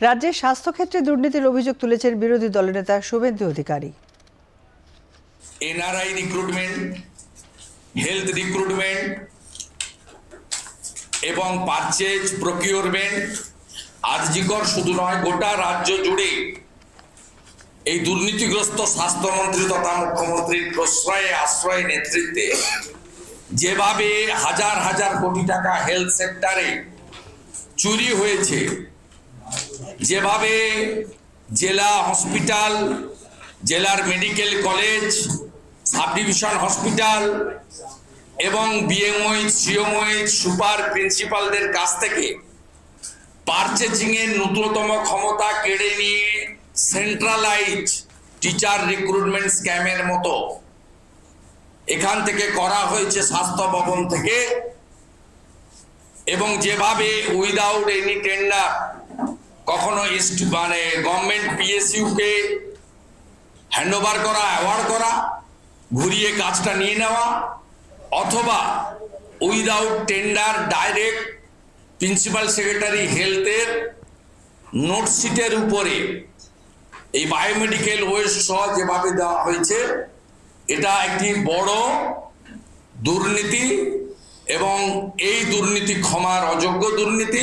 রাজ্যের স্বাস্থ্যক্ষেত্রে দুর্নীতির অভিযোগ তুলেছেন বিরোধী দলের দলনেতা Suvendu Adhikari. NRI recruitment, health recruitment এবং পারচেজ প্রকিউরমেন্ট আরজিকর শুধু নয়, গোটা রাজ্য জুড়ে এই দুর্নীতিগ্রস্ত স্বাস্থ্যমন্ত্রী তথা মুখ্যমন্ত্রীর প্রশ্রয়ে, আশ্রয়ে, নেতৃত্বে যেভাবে হাজার হাজার কোটি টাকা হেলথ সেক্টরে চুরি হয়েছে যেভাবে জেলা হসপিটাল, জেলার medical college sub division hospital এবং বিএমওইচ সিওমওইচ সুপার প্রিন্সিপালদের কাছ থেকে পারচেজিং এর নূতনতম ক্ষমতা কেড়ে নিয়ে সেন্ট্রালাইজ টিচার রিক্রুটমেন্ট স্ক্যামের মতো এখান থেকে করা হয়েছে স্বাস্থ্য ভবন থেকে এবং যেভাবে উইদাউট এনি টেন্ডার কখনো মানে গভর্নমেন্ট পিএসইউ কে হ্যান্ড করা, অ্যাওয়ার্ড করা, ঘুরিয়ে কাজটা নিয়ে নেওয়া, অথবা without tender direct principal secretary হেলথের নোটশিটের উপরে এই বায়োমেডিকেল ওয়েস্ট সহ যেভাবে দেওয়া হয়েছে, এটা একটি বড় দুর্নীতি এবং এই দুর্নীতি ক্ষমার অযোগ্য দুর্নীতি।